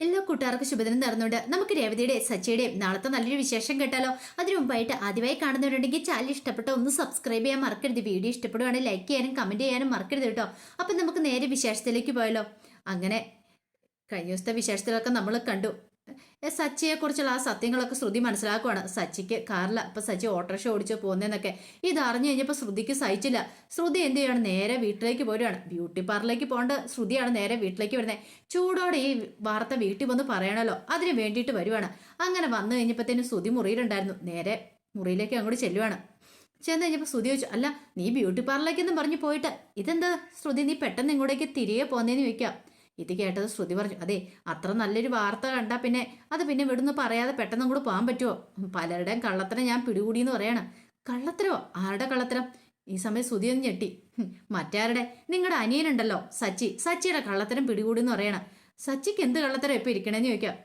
എല്ലാ കൂട്ടുകാർക്കും ശുഭദിനം നേർന്നുകൊണ്ട് നമുക്ക് രേവതിയുടെ സച്ചിയുടെയും നാളത്തെ നല്ലൊരു വിശേഷം കേട്ടാലോ? അതിനു മുമ്പായിട്ട് ആദ്യമായി കാണുന്നവരുണ്ടെങ്കിൽ ചാനൽ ഇഷ്ടപ്പെട്ട ഒന്ന് സബ്സ്ക്രൈബ് ചെയ്യാൻ മറക്കരുത്. വീഡിയോ ഇഷ്ടപ്പെടുവാണെങ്കിൽ ലൈക്ക് ചെയ്യാനും കമന്റ് ചെയ്യാനും മറക്കരുത് കേട്ടോ. അപ്പം നമുക്ക് നേരെ വിശേഷത്തിലേക്ക് പോയാലോ? അങ്ങനെ കഴിഞ്ഞ ദിവസത്തെ വിശേഷത്തിലൊക്കെ നമ്മൾ കണ്ടു. സച്ചിയെക്കുറിച്ചുള്ള ആ സത്യങ്ങളൊക്കെ ശ്രുതി മനസ്സിലാക്കുവാണ്. സച്ചിക്ക് കാറില്ല ഇപ്പൊ സച്ചി ഓട്ടോറിക്ഷ ഓടിച്ച് പോകുന്നതെന്നൊക്കെ ഇത് അറിഞ്ഞു കഴിഞ്ഞപ്പോൾ ശ്രുതിക്ക് സഹിച്ചില്ല. ശ്രുതി എന്ത് ചെയ്യാണ്? നേരെ വീട്ടിലേക്ക് പോരുകയാണ് ബ്യൂട്ടി പാർലറിലേക്ക് പോകേണ്ട ശ്രുതിയാണ് നേരെ വീട്ടിലേക്ക് വരുന്നത് ചൂടോടെ ഈ വാർത്ത വീട്ടിൽ വന്ന് പറയണല്ലോ. അതിന് വേണ്ടിയിട്ട് വരുവാണ്. അങ്ങനെ വന്നു കഴിഞ്ഞപ്പോഴത്തേനും ശ്രുതി മുറിയിലുണ്ടായിരുന്നു. നേരെ മുറിയിലേക്ക് അങ്ങോട്ട് ചെല്ലുവാണ്. ചെന്ന് കഴിഞ്ഞപ്പോൾ ശ്രുതി ചോദിച്ചു അല്ല നീ ബ്യൂട്ടി പാർലറിലേക്കെന്നും പറഞ്ഞു പോയിട്ട്. ഇതെന്താ? ശ്രുതി നീ പെട്ടെന്ന് ഇങ്ങോട്ടേക്ക് തിരികെ പോകുന്നതെന്ന് ചോദിക്കാം. ഇത് കേട്ടത് ശ്രുതി പറഞ്ഞു അതെ അത്ര നല്ലൊരു വാർത്ത കണ്ടാൽ പിന്നെ അത് പിന്നെ ഇവിടുന്ന് പറയാതെ പെട്ടെന്ന് കൂടെ പോകാൻ പറ്റുമോ പലരുടെയും കള്ളത്തരം ഞാൻ പിടികൂടിയെന്ന് പറയണം. കള്ളത്തരോ ആരുടെ കള്ളത്തരം? ഈ സമയം ശ്രുതി ഒന്ന് ഞെട്ടി. മറ്റാരുടെ? നിങ്ങളുടെ അനിയനുണ്ടല്ലോ സച്ചി. സച്ചിയുടെ കള്ളത്തരം പിടികൂടിയെന്ന് പറയണം. സച്ചിക്ക് എന്ത് കള്ളത്തരം ഇപ്പം ഇരിക്കണേന്ന് ചോദിക്കാം.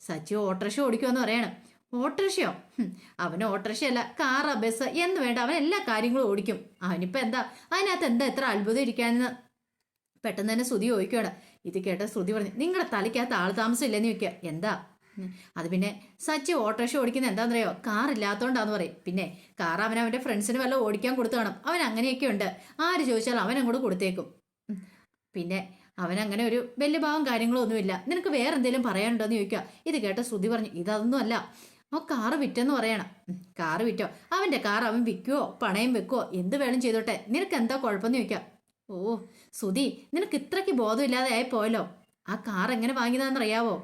സച്ചി ഓട്ടോറിക്ഷ ഓടിക്കുമെന്ന് പറയണം. ഓട്ടോറിക്ഷയോ? അവന് ഓട്ടോറിക്ഷയല്ല കാറ് ബസ് എന്ന് വേണ്ട അവൻ എല്ലാ കാര്യങ്ങളും ഓടിക്കും. അവനിപ്പോൾ എന്താ? അതിനകത്ത് എന്താ എത്ര അത്ഭുതം ഇരിക്കാനെന്ന്? പെട്ടെന്ന് തന്നെ ശ്രുതി ചോദിക്കുകയാണ് ഇത് കേട്ട ശ്രുതി പറഞ്ഞു നിങ്ങളുടെ തലയ്ക്കകത്ത് ആൾ താമസം ഇല്ലെന്ന് ചോദിക്കുക. എന്താ? അത് പിന്നെ സച്ചി ഓട്ടോറിക്ഷ ഓടിക്കുന്ന എന്താണെന്നറിയോ? കാർ ഇല്ലാത്തോണ്ടാന്ന് പറയും. പിന്നെ കാർ അവൻ അവന്റെ ഫ്രണ്ട്സിന് വല്ല ഓടിക്കാൻ കൊടുത്തു കാണും. അവൻ അങ്ങനെയൊക്കെ ഉണ്ട്. ആര് ചോദിച്ചാൽ അവൻ അങ്ങോട്ട് കൊടുത്തേക്കും. പിന്നെ അവൻ അങ്ങനെ ഒരു വലിയ ഭാവം കാര്യങ്ങളോ ഒന്നുമില്ല. നിനക്ക് വേറെ എന്തെങ്കിലും പറയാനുണ്ടോ എന്ന് ചോദിക്കുക. ഇത് കേട്ട ശ്രുതി പറഞ്ഞു ഇതൊന്നും അല്ല. ആ കാറ് വിറ്റെന്ന് പറയണം. കാറ് വിറ്റോ? അവന്റെ കാർ അവൻ വിൽക്കുവോ? പണയം വെക്കുവോ? എന്ത് വേണം ചെയ്തോട്ടെ? നിനക്ക് എന്താ കുഴപ്പമെന്ന് ചോദിക്കാം ഓ സുധി നിനക്ക് ഇത്രയ്ക്ക് ബോധമില്ലാതെ ആയി പോയല്ലോ ആ കാർ എങ്ങനെ വാങ്ങിയതാണെന്നറിയാവോ?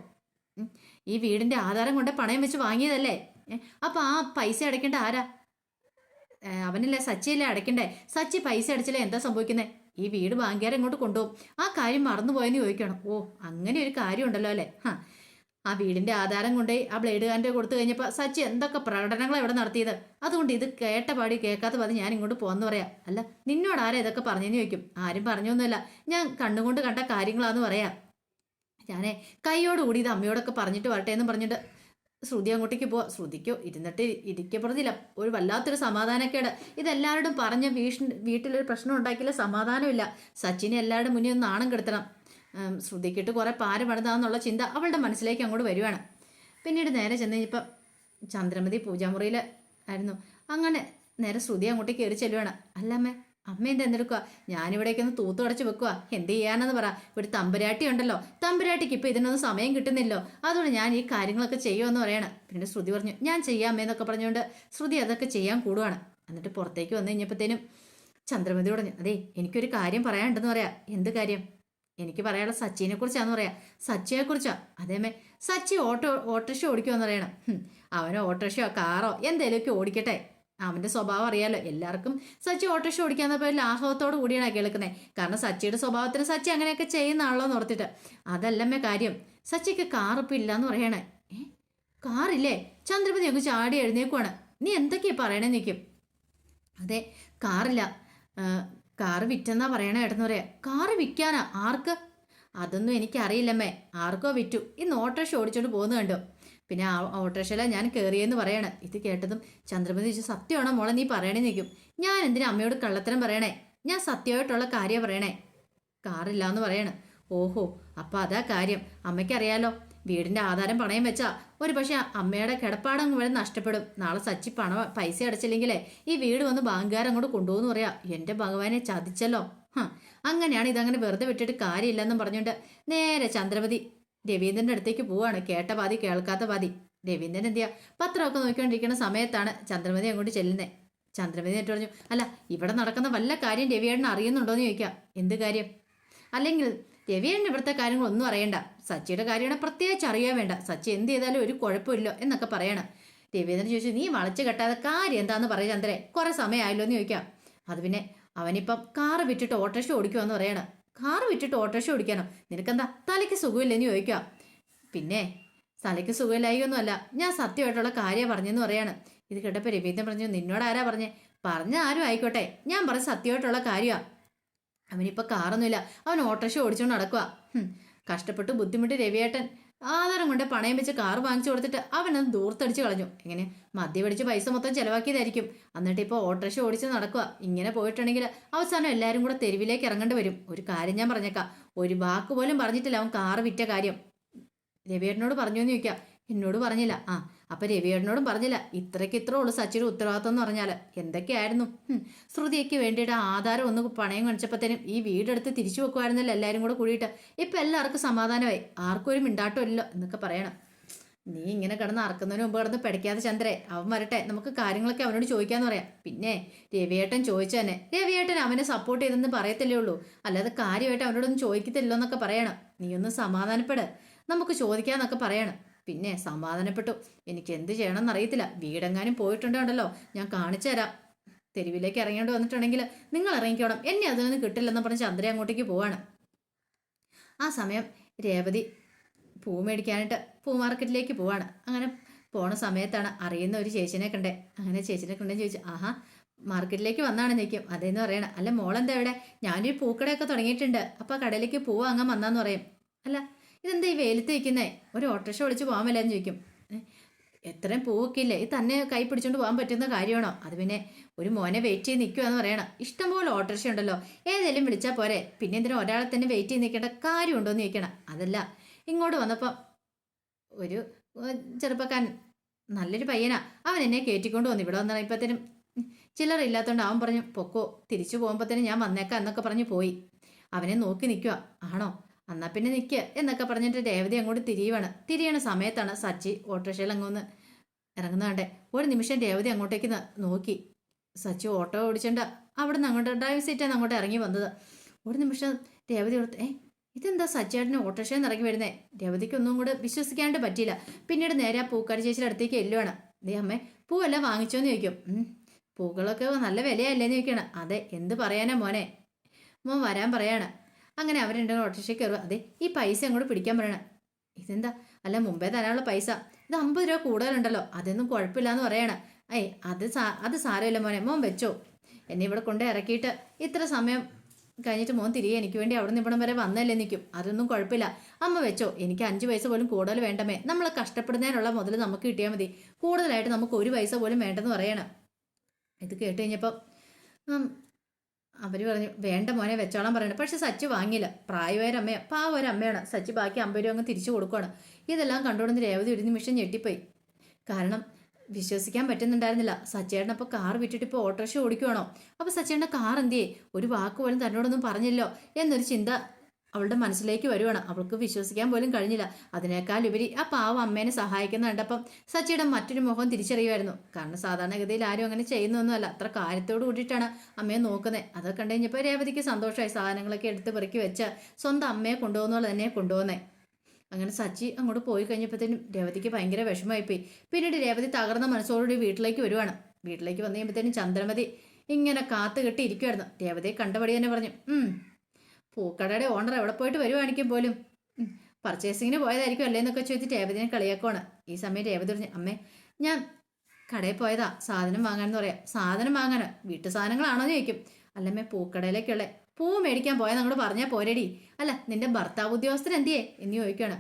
ഈ വീടിന്റെ ആധാരം കൊണ്ട് പണയം വെച്ച് വാങ്ങിയതല്ലേ? അപ്പൊ ആ പൈസ അടയ്ക്കേണ്ട ആരാ? അവനല്ലേ സച്ചിയല്ലേ അടയ്ക്കണ്ടേ? സച്ചി പൈസ അടച്ചില്ലേ എന്താ സംഭവിക്കുന്നത് ഈ വീട് ബാങ്കുകാരെ ഇങ്ങോട്ട് കൊണ്ടുപോകും. ആ കാര്യം മറന്നുപോയെന്ന് ചോദിക്കണം ഓ അങ്ങനെ ഒരു കാര്യം ഉണ്ടല്ലോ അല്ലേ? ഹാ ആ വീടിന്റെ ആധാരം കൊണ്ടേ ആ ബ്ലേഡ് കാന്റെ കൊടുത്തു കഴിഞ്ഞപ്പോൾ സച്ചി എന്തൊക്കെ പ്രകടനങ്ങളാണ് ഇവിടെ നടത്തിയത്? അതുകൊണ്ട് ഇത് കേട്ട പാടി കേൾക്കാത്ത പാതി ഞാൻ ഇങ്ങോട്ട് പോകാന്ന് പറയാം. അല്ല നിന്നോട് ആരാ ഇതൊക്കെ പറഞ്ഞെന്ന് ചോദിക്കും. ആരും പറഞ്ഞൊന്നുമല്ല. ഞാൻ കണ്ണുകൊണ്ട് കണ്ട കാര്യങ്ങളാന്ന് പറയാം. ഞാനേ കൈയോടുകൂടി ഇത് അമ്മയോടൊക്കെ പറഞ്ഞിട്ട് വരട്ടെ എന്ന് പറഞ്ഞിട്ട് ശ്രുതി അങ്ങോട്ടേക്ക് പോവാ. ശ്രുതിക്കോ ഇരുന്നിട്ട് ഇരിക്കപ്പെടുന്നില്ല ഒരു വല്ലാത്തൊരു സമാധാനക്കേട്. ഇതെല്ലാവരോടും പറഞ്ഞ വീട്ടിലൊരു പ്രശ്നം ഉണ്ടാക്കിയില്ല സമാധാനമില്ല. സച്ചിനെ എല്ലാവരുടെ മുന്നിൽ ഒന്ന് നാണം കെടുത്തണം. ശ്രുതിക്കിട്ട് കുറേ പാര പണിതാന്നുള്ള ചിന്ത അവളുടെ മനസ്സിലേക്ക് അങ്ങോട്ട് വരുവാണ്. പിന്നീട് നേരെ ചെന്ന് കഴിഞ്ഞപ്പം ചന്ദ്രമതി പൂജാമുറിയിൽ ആയിരുന്നു. അങ്ങനെ നേരെ ശ്രുതി അങ്ങോട്ട് കയറി ചെല്ലുവാണ്. അല്ല അമ്മേ അമ്മ എന്താ എന്തെടുക്കുക ഞാനിവിടേക്ക് ഒന്ന് തൂത്തു അടച്ച് വെക്കുക എന്ത് ചെയ്യാനെന്ന് പറ. ഒരു തമ്പുരാട്ടി ഉണ്ടല്ലോ. തമ്പുരാട്ടിക്ക് ഇപ്പം ഇതിനൊന്നും സമയം കിട്ടുന്നില്ലോ. അതുകൊണ്ട് ഞാൻ ഈ കാര്യങ്ങളൊക്കെ ചെയ്യുമെന്ന് പറയാണ്. പിന്നീട് ശ്രുതി പറഞ്ഞു ഞാൻ ചെയ്യാമേ എന്നൊക്കെ പറഞ്ഞുകൊണ്ട് ശ്രുതി അതൊക്കെ ചെയ്യാൻ കൂടുവാണ്. എന്നിട്ട് പുറത്തേക്ക് വന്നു കഴിഞ്ഞപ്പോഴത്തേനും ചന്ദ്രമതി പറഞ്ഞു അതെ എനിക്കൊരു കാര്യം പറയാനുണ്ടെന്ന് പറയാം. എന്ത് കാര്യം? എനിക്ക് പറയാനുള്ള സച്ചിനെ കുറിച്ചാന്ന് പറയാം. സച്ചിയെ കുറിച്ചോ? അതേമേ സച്ചി ഓട്ടോ ഓട്ടോറിക്ഷ ഓടിക്കുമെന്ന് പറയണം. അവന് ഓട്ടോറിക്ഷയോ കാറോ എന്തേലൊക്കെ ഓടിക്കട്ടെ. അവന്റെ സ്വഭാവം അറിയാലോ. എല്ലാവർക്കും സച്ചി ഓട്ടോറിക്ഷ ഓടിക്കാന്ന് പേരിൽ ലാഘവത്തോട് കൂടിയാണ് കേൾക്കുന്നത് കാരണം സച്ചിയുടെ സ്വഭാവത്തിന് സച്ചി അങ്ങനെയൊക്കെ ചെയ്യുന്ന ആളോ ഓർത്തിട്ട്. അതല്ലമ്മേ കാര്യം. സച്ചിക്ക് കാറിപ്പോ ഇല്ലാന്ന് പറയണേ. കാറില്ലേ? ചന്ദ്രപതി ഒക്കെ ചാടി എഴുന്നേക്കുവാണ്. നീ എന്തൊക്കെയാ പറയണേ നിൽക്കും അതെ കാറില്ല. കാറ് വിറ്റെന്നാ പറയണ ഏട്ടെന്ന് പറയാ കാറ് വിൽക്കാനാ ആർക്ക്? അതൊന്നും എനിക്കറിയില്ലമ്മേ. ആർക്കോ വിറ്റു. ഇന്ന് ഓട്ടോറിക്ഷ ഓടിച്ചോണ്ട് പോകുന്നു കണ്ടോ. പിന്നെ ആ ഓട്ടോറിക്ഷയില ഞാൻ കയറിയെന്ന് പറയണേ. ഇത് കേട്ടതും ചന്ദ്രമതി ചോദിച്ചു സത്യമാണോ മോളെ നീ പറയണേ നിൽക്കും ഞാൻ എന്തിനാ അമ്മയോട് കള്ളത്തരം പറയണേ? ഞാൻ സത്യമായിട്ടുള്ള കാര്യം പറയണേ. കാറില്ല എന്ന് പറയണേ. ഓഹോ അപ്പൊ അതാ കാര്യം. അമ്മയ്ക്കറിയാലോ. വീടിന്റെ ആധാരം പണയം വെച്ചാ ഒരു പക്ഷെ അമ്മയുടെ കിടപ്പാടം വരെ നഷ്ടപ്പെടും. നാളെ സച്ചി പണ പൈസ അടച്ചില്ലെങ്കിലേ ഈ വീട് വന്ന് ബാങ്കുകാരങ്ങോട്ട് കൊണ്ടുപോകുന്നു പറയാ എന്റെ ഭഗവാനെ ചതിച്ചല്ലോ. അങ്ങനെയാണ് ഇതങ്ങനെ വെറുതെ വിട്ടിട്ട് കാര്യമില്ലെന്നും പറഞ്ഞുകൊണ്ട് നേരെ ചന്ദ്രപതി രവീന്ദ്രന്റെ അടുത്തേക്ക് പോവാണ്. കേട്ട പാതി കേൾക്കാത്ത പാതി രവീന്ദ്രൻ എന്തിയാ പത്രമൊക്കെ നോക്കിക്കൊണ്ടിരിക്കുന്ന സമയത്താണ് ചന്ദ്രമതി അങ്ങോട്ട് ചെല്ലുന്നത് ചന്ദ്രമതി എന്നിട്ട് പറഞ്ഞു അല്ല ഇവിടെ നടക്കുന്ന വല്ല കാര്യം രവിയേട്ടൻ അറിയുന്നുണ്ടോ എന്ന് ചോദിക്കാം. എന്ത് കാര്യം? അല്ലെങ്കിൽ രവിയേട്ടൻ ഇവിടുത്തെ കാര്യങ്ങളൊന്നും അറിയണ്ട. സച്ചിയുടെ കാര്യമാണ് പ്രത്യേകിച്ച് അറിയാൻ വേണ്ട. സച്ചി എന്ത് ചെയ്താലും ഒരു കുഴപ്പമില്ല എന്നൊക്കെ പറയണം. രവീന്ദ്രൻ ചോദിച്ചു നീ വളച്ചു കെട്ടാതെ കാര്യം എന്താന്ന് പറയ ചന്ദ്രേ. കുറെ സമയമായല്ലോ എന്ന് ചോദിക്കാം. അത് പിന്നെ അവനിപ്പം കാറ് വിറ്റിട്ട് ഓട്ടോറിക്ഷ ഓടിക്കുമെന്ന് പറയണം. കാറ് വിറ്റിട്ട് ഓട്ടോറിക്ഷ ഓടിക്കാനോ? നിനക്കെന്താ തലയ്ക്ക് സുഖമില്ലെന്ന് ചോദിക്കാം. പിന്നെ തലയ്ക്ക് സുഖമില്ലായികയൊന്നുമല്ല. ഞാൻ സത്യമായിട്ടുള്ള കാര്യം പറഞ്ഞെന്ന് പറയാണ്. ഇത് കേട്ടപ്പോൾ രവീന്ദ്രൻ പറഞ്ഞു നിന്നോട് ആരാ പറഞ്ഞേ? പറഞ്ഞ ആരും ആയിക്കോട്ടെ. ഞാൻ പറഞ്ഞ സത്യമായിട്ടുള്ള കാര്യമാണ് അവനിപ്പോൾ കാറൊന്നുമില്ല. അവൻ ഓട്ടോറിക്ഷ ഓടിച്ചുകൊണ്ട് നടക്കുക കഷ്ടപ്പെട്ട് ബുദ്ധിമുട്ട് രവിയേട്ടൻ ആധാരം കൊണ്ട് പണയം വെച്ച് കാർ വാങ്ങിച്ചു കൊടുത്തിട്ട് അവനത് ദൂർത്തടിച്ച് കളഞ്ഞു. എങ്ങനെ മദ്യപടിച്ച് പൈസ മൊത്തം ചിലവാക്കിയതായിരിക്കും. എന്നിട്ട് ഇപ്പോൾ ഓട്ടോറിക്ഷ ഓടിച്ച് നടക്കുക ഇങ്ങനെ പോയിട്ടുണ്ടെങ്കിൽ അവസാനം എല്ലാവരും കൂടെ തെരുവിലേക്ക് ഇറങ്ങേണ്ടി വരും. ഒരു കാര്യം ഞാൻ പറഞ്ഞേക്കാം. ഒരു വാക്ക് പോലും പറഞ്ഞിട്ടില്ല അവൻ കാർ വിറ്റ കാര്യം. രവിയേട്ടനോട് പറഞ്ഞു എന്ന് ചോദിക്കാം. എന്നോട് പറഞ്ഞില്ല. ആ അപ്പൊ രവിയേടനോടും പറഞ്ഞില്ല. ഇത്രയ്ക്ക് ഇത്ര ഉള്ളു സച്ചിയുടെ ഉത്തരവാദിത്വം എന്ന് പറഞ്ഞാൽ എന്തൊക്കെയായിരുന്നു ശ്രുതിക്ക് വേണ്ടിയിട്ട് ആധാരം ഒന്ന് പണയം കാണിച്ചപ്പോഴത്തേനും ഈ വീടെടുത്ത് തിരിച്ചു വെക്കുമായിരുന്നല്ലോ എല്ലാവരും കൂടെ കൂടിയിട്ട്. ഇപ്പൊ എല്ലാവർക്കും സമാധാനമായി. ആർക്കും ഒരു മിണ്ടാട്ടം ഇല്ലല്ലോ എന്നൊക്കെ പറയണം. നീ ഇങ്ങനെ കിടന്ന് അറക്കുന്നതിന് മുമ്പ് കിടന്ന് പഠിക്കാതെ ചന്ദ്രേ അവൻ വരട്ടെ. നമുക്ക് കാര്യങ്ങളൊക്കെ അവനോട് ചോദിക്കാന്ന് പറയാം. പിന്നെ രവിയേട്ടൻ ചോദിച്ചതന്നെ രവിയേട്ടൻ അവനെ സപ്പോർട്ട് ചെയ്തെന്ന് പറയത്തില്ലേ ഉള്ളൂ. അല്ലാതെ കാര്യമായിട്ട് അവനോടൊന്നും ചോദിക്കത്തില്ലോ എന്നൊക്കെ പറയണം. നീ ഒന്ന് സമാധാനപ്പെട്. നമുക്ക് ചോദിക്കാന്നൊക്കെ പറയണം. പിന്നെ സമാധാനപ്പെട്ടു. എനിക്ക് എന്ത് ചെയ്യണമെന്ന് എന്നറിയത്തില്ല വീടെങ്ങാനും പോയിട്ടുണ്ടോ ഞാൻ കാണിച്ചു തരാം. തെരുവിലേക്ക് ഇറങ്ങേണ്ടി വന്നിട്ടുണ്ടെങ്കിൽ നിങ്ങൾ ഇറങ്ങിക്കോണം. എന്നെ അതിൽ നിന്ന് കിട്ടില്ലെന്ന് പറഞ്ഞ് ചന്ദ്ര അങ്ങോട്ടേക്ക് പോവാണ്. ആ സമയം രേവതി പൂ മേടിക്കാനായിട്ട് പൂ മാർക്കറ്റിലേക്ക് പോവാണ്. അങ്ങനെ പോണ സമയത്താണ് അറിയുന്ന ഒരു ചേച്ചിനെ കണ്ടേ. അങ്ങനെ ചേച്ചിനെ കണ്ടേ ചോദിച്ചു ആഹാ മാർക്കറ്റിലേക്ക് വന്നാണ് നിൽക്കും അതെന്ന് പറയണം. അല്ല മോളെന്താ ഇവിടെ? ഞാനൊരു പൂക്കടയൊക്കെ തുടങ്ങിയിട്ടുണ്ട്. അപ്പോൾ കടയിലേക്ക് പൂ വാങ്ങാൻ വന്നാന്ന് പറയും. അല്ല ഇതെന്താ ഈ വെയിലത്ത് ഒരു ഓട്ടോറിക്ഷ വിളിച്ച് പോകാൻ വല്ലതെന്ന് ചോദിക്കും. എത്രയും പൂവൊക്കെ ഇത് തന്നെ കൈ പിടിച്ചുകൊണ്ട് പോകാൻ പറ്റുന്ന കാര്യമാണോ? അത് പിന്നെ ഒരു മോനെ വെയിറ്റ് ചെയ്ത് നിൽക്കുവാന്ന് പറയണം. ഇഷ്ടംപോലെ ഓട്ടോറിക്ഷ ഉണ്ടല്ലോ. ഏതെങ്കിലും വിളിച്ചാൽ പോരെ. പിന്നെ എന്തിനാ ഒരാളെ തന്നെ വെയിറ്റ് ചെയ്ത് നിൽക്കേണ്ട കാര്യമുണ്ടോ എന്ന് ചോദിക്കണം. അതല്ല ഇങ്ങോട്ട് വന്നപ്പോൾ ഒരു ചെറുപ്പക്കാരൻ നല്ലൊരു പയ്യനാ. അവൻ എന്നെ കയറ്റിക്കൊണ്ട് വന്നു. ഇവിടെ വന്നാണ് ചില്ലറ ഇല്ലാത്തതുകൊണ്ട് അവൻ പറഞ്ഞു പൊക്കോ തിരിച്ചു പോകുമ്പോഴത്തേനും ഞാൻ വന്നേക്കാം എന്നൊക്കെ പറഞ്ഞു പോയി. അവനെ നോക്കി നിൽക്കുക ആണോ? എന്നാ പിന്നെ നിൽക്കുക എന്നൊക്കെ പറഞ്ഞിട്ട് രേവതി അങ്ങോട്ട് തിരിയുവാണ്. തിരിയണ സമയത്താണ് സച്ചി ഓട്ടോറിക്ഷയിൽ അങ്ങോന്ന് ഇറങ്ങുന്നതാണ്ടേ ഒരു നിമിഷം രേവതി അങ്ങോട്ടേക്ക് നോക്കി. സച്ചി ഓട്ടോ ഓടിച്ചണ്ട അവിടെ നിന്ന് അങ്ങോട്ട് ഡ്രൈവ് സീറ്റിൽ നിന്ന് അങ്ങോട്ട് ഇറങ്ങി വന്നത്. ഒരു നിമിഷം രേവതി ഓർത്ത് ഏ ഇതെന്താ സച്ചിയാട്ടിന് ഓട്ടോറിക്ഷയിൽ നിന്ന് ഇറങ്ങി വരുന്നേ? രേവതിക്ക് ഒന്നും കൂടെ വിശ്വസിക്കാണ്ട് പറ്റിയില്ല. പിന്നീട് നേരെ പൂക്കാരി ചേച്ചിയുടെ അടുത്തേക്ക് എല്ലുവാണ് ദേ അമ്മേ പൂവെല്ലാം വാങ്ങിച്ചോന്ന് ചോദിക്കും. പൂക്കളൊക്കെ നല്ല വിലയല്ലേന്ന് ചോദിക്കണം. അതെ എന്ത് പറയാനാ മോനെ? മോൻ വരാൻ പറയാണ്. അങ്ങനെ അവർ രണ്ടും ഓട്ടോറിക്ഷയ്ക്ക് കയറുക അതെ ഈ പൈസ അങ്ങോട്ട് പിടിക്കാൻ പറയണം. ഇതെന്താ? അല്ല മുമ്പേ തരാനുള്ള പൈസ. ഇത് അമ്പത് രൂപ കൂടുതലുണ്ടല്ലോ. അതൊന്നും കുഴപ്പമില്ലാന്ന് പറയണം. ഏയ് അത് സാ അത് സാരമില്ല മോനെ. മോൻ വെച്ചോ. എന്നെ ഇവിടെ കൊണ്ട് ഇറക്കിയിട്ട് ഇത്ര സമയം കഴിഞ്ഞിട്ട് മോൻ തിരികെ എനിക്ക് വേണ്ടി അവിടെ നിന്ന് ഇവിടം വരെ വന്നല്ലേ നിൽക്കും അതൊന്നും കുഴപ്പമില്ല. അമ്മ വെച്ചോ. എനിക്ക് അഞ്ച് പൈസ പോലും കൂടുതൽ വേണ്ടമേ. നമ്മൾ കഷ്ടപ്പെടുന്നതിനുള്ള മുതൽ നമുക്ക് കിട്ടിയാൽ മതി. കൂടുതലായിട്ട് നമുക്ക് ഒരു പൈസ പോലും വേണ്ടെന്ന് പറയണം. ഇത് കേട്ട് കഴിഞ്ഞപ്പോൾ അവർ പറഞ്ഞു വേണ്ട മോനെ വെച്ചോളാൻ പറയണം. പക്ഷെ സച്ചി വാങ്ങിയില്ല. പ്രായമായ അമ്മ പാവ ഒരു അമ്മയാണ് സച്ചി ബാക്കി അമ്പത് രൂപ അങ്ങ് തിരിച്ചു കൊടുക്കുകയാണ് ഇതെല്ലാം കണ്ടുകൊണ്ട് രേവതി ഒരു നിമിഷം ഞെട്ടിപ്പോയി. കാരണം വിശ്വസിക്കാൻ പറ്റുന്നുണ്ടായിരുന്നില്ല. സച്ചേട്ടൻ അപ്പോൾ കാർ വിറ്റിട്ട് ഇപ്പോൾ ഓട്ടോറിക്ഷ ഓടിക്കുവാണോ? അപ്പോൾ സച്ചേട്ടന്റെ കാർ എന്തിയേ? ഒരു വാക്ക് പോലും തന്നോടൊന്നും പറഞ്ഞില്ലോ എന്നൊരു ചിന്ത അവളുടെ മനസ്സിലേക്ക് വരുവാണ്. അവൾക്ക് വിശ്വസിക്കാൻ പോലും കഴിഞ്ഞില്ല. അതിനേക്കാൾ ഉപരി ആ പാവ അമ്മേനെ സഹായിക്കുന്ന കണ്ടപ്പം സച്ചിയുടെ മറ്റൊരു മുഖം തിരിച്ചറിയുമായിരുന്നു. കാരണം സാധാരണഗതിയിൽ ആരും അങ്ങനെ ചെയ്യുന്നൊന്നുമല്ല. അത്ര കാര്യത്തോട് കൂടിയിട്ടാണ് അമ്മയെ നോക്കുന്നത്. അതൊക്കെ കണ്ടു കഴിഞ്ഞപ്പോൾ രേവതിക്ക് സന്തോഷമായി സാധനങ്ങളൊക്കെ എടുത്ത് പെറുക്കി വെച്ച് സ്വന്തം അമ്മയെ കൊണ്ടുപോകുന്നുള്ള തന്നെ കൊണ്ടുപോകുന്നേ. അങ്ങനെ സച്ചി അങ്ങോട്ട് പോയി കഴിഞ്ഞപ്പോഴത്തേനും രേവതിക്ക് ഭയങ്കര വിഷമമായിപ്പോയി. പിന്നീട് രേവതി തകർന്ന മനസ്സോടുകൂടി വീട്ടിലേക്ക് വരുവാണ്. വീട്ടിലേക്ക് വന്നു കഴിയുമ്പോഴത്തേനും ചന്ദ്രമതി ഇങ്ങനെ കാത്തു കെട്ടി ഇരിക്കുമായിരുന്നു രേവതിയെ കണ്ടപടി തന്നെ പറഞ്ഞു പൂക്കടയുടെ ഓണർ എവിടെ പോയിട്ട് വരുവാണിക്കും പോലും? പർച്ചേസിങ്ങിന് പോയതായിരിക്കും അല്ലേ എന്നൊക്കെ ചോദിച്ച് രേവതിനെ കളിയാക്കുവാണ്. ഈ സമയം രേവതി പറഞ്ഞു അമ്മേ ഞാൻ കടയിൽ പോയതാ സാധനം വാങ്ങാൻ എന്ന് പറയാം. സാധനം വാങ്ങാനോ വീട്ടു സാധനങ്ങളാണോ എന്ന് ചോദിക്കും. അല്ലമ്മേ പൂക്കടയിലേക്കുള്ള പൂ മേടിക്കാൻ പോയാൽ നിങ്ങൾ പറഞ്ഞാൽ പോരടി. അല്ല നിന്റെ ഭർത്താവ് ഉദ്യോഗസ്ഥൻ എന്തിയേ? എന്ന് ചോദിക്കുകയാണ്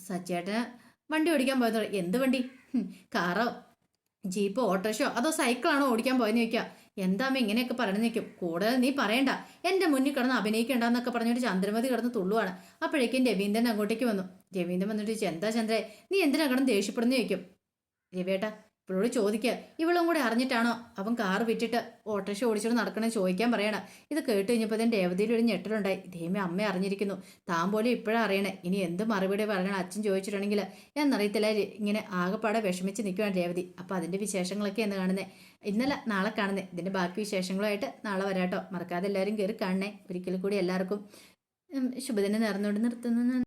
സച്ചേട്ടന് വണ്ടി ഓടിക്കാൻ പോയെന്ന് പറയും എന്ത് വണ്ടി? കാറോ ജീപ്പോ ഓട്ടോഷോ അതോ സൈക്കിളാണോ ഓടിക്കാൻ പോയെന്ന് ചോദിക്കുക എന്താമ്മ ഇങ്ങനെയൊക്കെ പറഞ്ഞു നിൽക്കും കൂടുതൽ നീ പറയണ്ട. എന്റെ മുന്നിൽ കിടന്ന് അഭിനയിക്കണ്ടെന്നൊക്കെ പറഞ്ഞിട്ട് ചന്ദ്രമതി കിടന്ന് തുള്ളുവാണ്. അപ്പോഴേക്കും രവീന്ദ്രൻ അങ്ങോട്ടേക്ക് വന്നു. രവീന്ദ്രൻ വന്നിട്ട് ചോദിച്ചു എന്താ ചന്ദ്രേ നീ എന്തിനാ കിടന്ന് ദേഷ്യപ്പെടുന്നു? ചോദിക്കും. രവിയേട്ടാ ഇവളോട് ചോദിക്ക ഇവളും കൂടെ അറിഞ്ഞിട്ടാണോ? അവൻ കാർ വിറ്റിട്ട് ഓട്ടോറിക്ഷ ഓടിച്ചോട് നടക്കണമെന്ന് ചോദിക്കാൻ പറയണം. ഇത് കേട്ട് കഴിഞ്ഞപ്പോൾ തന്നെ രേവതിയിൽ ഒരു ഞെട്ടലുണ്ടായി. ദൈവമേ അമ്മ അറിഞ്ഞിരിക്കുന്നു. താൻ പോലും ഇപ്പോഴാണ് അറിയണേ. ഇനി എന്ത് മറുപടി പറയണം അച്ഛൻ ചോദിച്ചിട്ടുണ്ടെങ്കിൽ എന്നറിയത്തില്ല ഇങ്ങനെ ആകെപ്പാടെ വിഷമിച്ച് നിൽക്കുവാണ് രേവതി. അപ്പോൾ അതിന്റെ വിശേഷങ്ങളൊക്കെ എന്ന് കാണുന്നത് ഇന്നലെ നാളെ കാണുന്നത് ഇതിന്റെ ബാക്കി വിശേഷങ്ങളുമായിട്ട് നാളെ വരാട്ടോ. മറക്കാതെ എല്ലാവരും കയറി കാണണേ. ഒരിക്കൽ കൂടി എല്ലാവർക്കും ശുഭദിനം നേർന്നുകൊണ്ട് നിർത്തുന്നു.